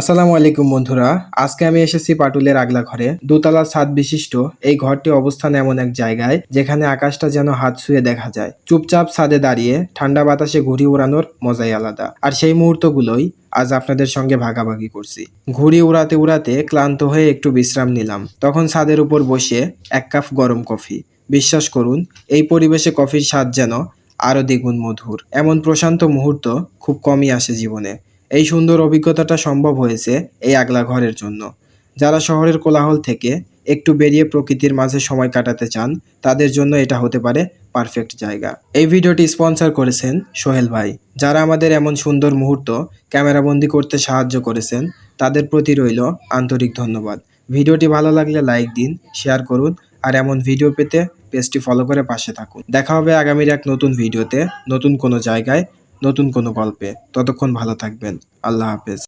আসসালামু আলাইকুম বন্ধুরা। আজকে আমি এসেছি পাটুলের আগলা ঘরে দোতলা ছাদ বিশিষ্ট। এই ঘরটি অবস্থান এমন এক জায়গায়, যেখানে আকাশটা যেন হাত ছুঁয়ে দেখা যায়। চুপচাপ ছাদে দাঁড়িয়ে ঠান্ডা বাতাসে ঘুড়ি উড়ানোর মজাই আলাদা। আর সেই মুহূর্তগুলোই আজ আপনাদের সঙ্গে ভাগাভাগি করছি। ঘুড়ি উড়াতে উড়াতে ক্লান্ত হয়ে একটু বিশ্রাম নিলাম। তখন ছাদের উপর বসে এক কাপ গরম কফি। বিশ্বাস করুন, এই পরিবেশে কফির স্বাদ যেন আরও দ্বিগুণ মধুর। এমন প্রশান্ত মুহূর্ত খুব কমই আসে জীবনে। এই সুন্দর অভিজ্ঞতাটা সম্ভব হয়েছে এই আগলা ঘরের জন্য। যারা শহরের কোলাহল থেকে একটু বেরিয়ে প্রকৃতির মাঝে সময় কাটাতে চান, তাদের জন্য এটা হতে পারে পারফেক্ট জায়গা। এই ভিডিওটি স্পন্সর করেছেন সোহেল ভাই। যারা আমাদের এমন সুন্দর মুহূর্ত ক্যামেরাবন্দি করতে সাহায্য করেছেন, তাদের প্রতি রইল আন্তরিক ধন্যবাদ। ভিডিওটি ভালো লাগলে লাইক দিন, শেয়ার করুন, আর এমন ভিডিও পেতে পেজটি ফলো করে পাশে থাকুন। দেখা হবে আগামীর এক নতুন ভিডিওতে নতুন কোনো জায়গায়। নতুন কোনো গল্পে। ততক্ষণ ভালো থাকবেন। আল্লাহ হাফেজ।